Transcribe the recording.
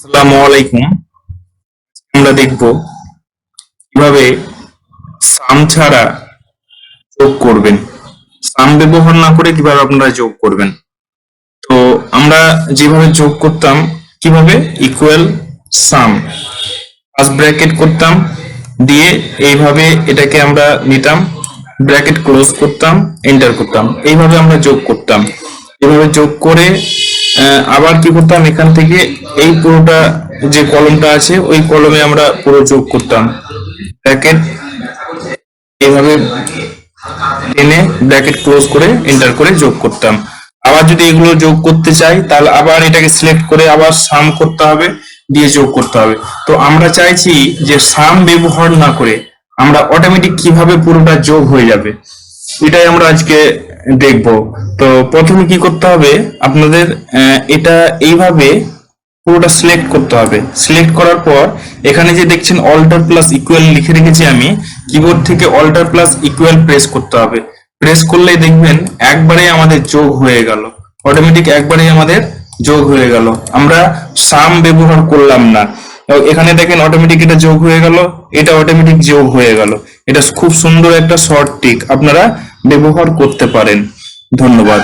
আসসালামু আলাইকুম। আমরা দেখব কীভাবে সাম ছাড়া যোগ করবেন। সাম ব্যবহার না করে কীভাবে আপনারা যোগ করবেন। তো আমরা যেভাবে যোগ করতাম, কীভাবে? ইকুয়াল সাম ফার্স্ট ব্র্যাকেট করতাম, দিয়ে এইভাবে এটাকে আমরা নিতাম ব্র্যাকেট ক্লোজ করতাম এন্টার করতাম। এইভাবে আমরা যোগ করতাম। এভাবে যোগ করে আবার কি করতাম? এখান থেকে এই পুরোটা যে কলমটা আছে, ওই কলমে আমরা পুরো যোগ করতাম। ব্র্যাকেট এইভাবে টেনে ব্র্যাকেট ক্লোজ করে এন্টার করে যোগ করতাম। আবার যদি এগুলো যোগ করতে চাই, তাহলে আবার এটাকে সিলেক্ট করে আবার সাম করতে হবে, দিয়ে যোগ করতে হবে। তো আমরা চাইছি যে সাম ব্যবহার না করে আমরা অটোমেটিক কীভাবে পুরোটা যোগ হয়ে যাবে? এটাই আমরা আজকে দেখব। তো প্রথমে কি করতে হবে? আপনাদের এটা এইভাবে পুরোটা সিলেক্ট করতে হবে। সিলেক্ট করার পর এখানে যে দেখছেন অল্টার প্লাস ইকুয়াল লিখে রেখেছি আমি কিবোর্ড থেকে অল্টার প্লাস ইকুয়াল প্রেস করতে হবে। প্রেস করলেই দেখবেন একবারে আমাদের যোগ হয়ে গেল। অটোমেটিক একবারে আমাদের যোগ হয়ে গেল। আমরা সাম ব্যবহার করলাম না। এখানে দেখেন অটোমেটিক এটা যোগ হয়ে গেল, এটা অটোমেটিক যোগ হয়ে গেল। এটা খুব সুন্দর একটা শর্ট টিক আপনারা ব্যবহার করতে পারেন। ধন্যবাদ।